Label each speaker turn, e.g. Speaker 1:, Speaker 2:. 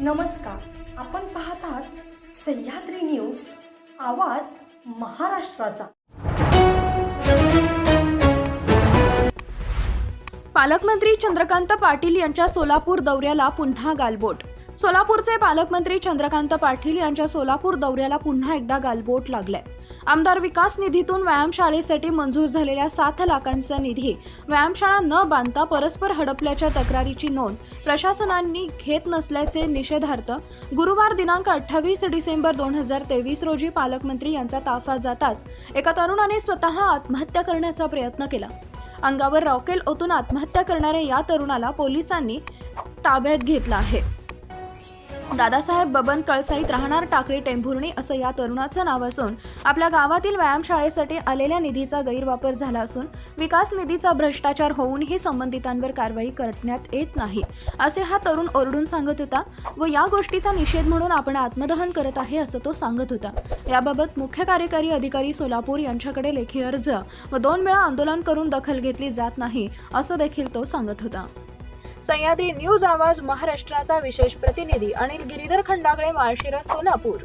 Speaker 1: नमस्कार. आपण पाहतात सह्याद्री न्यूज आवाज महाराष्ट्राचा.
Speaker 2: पालकमंत्री चंद्रकांत पाटील यांच्या सोलापूर दौऱ्याला पुन्हा गालबोट. सोलापूरचे पालकमंत्री चंद्रकांत पाटील यांच्या सोलापूर दौऱ्याला पुन्हा एकदा गालबोट लागलाय. आमदार विकास निधीतून व्यायामशाळेसाठी मंजूर झालेल्या सात लाखांचा निधी. व्यायामशाळा न बांधता परस्पर हडपल्याच्या तक्रारीची नोंद. प्रशासनांनी घेत नसल्याचे निषेधार्थ गुरुवार दिनांक अठ्ठावीस डिसेंबर दोन हजार तेवीस रोजी पालकमंत्री यांचा ताफा जाताच एका तरुणाने स्वतः आत्महत्या करण्याचा प्रयत्न केला. अंगावर रॉकेल ओतून आत्महत्या करणाऱ्या या तरुणाला पोलिसांनी ताब्यात घेतलं आहे. दादासाहेब बबन कळसाईत राहणार टाकळी टेंभुर्णी असं या तरुणाचं नाव असून आपल्या गावातील व्यायामशाळेसाठी आलेल्या निधीचा गैरवापर झाला असून विकास निधीचा भ्रष्टाचार होऊनही संबंधितांवर कारवाई करण्यात येत नाही असे हा तरुण ओरडून सांगत होता व या गोष्टीचा निषेध म्हणून आपण आत्मदहन करत आहे असं तो सांगत होता. याबाबत मुख्य कार्यकारी अधिकारी सोलापूर यांच्याकडे लेखी अर्ज व दोन वेळा आंदोलन करून दखल घेतली जात नाही असं देखील तो सांगत होता. सह्याद्री न्यूज आवाज महाराष्ट्राचा विशेष प्रतिनिधी अनिल गिरीधर खंडागळे माळशिरस सोलापूर.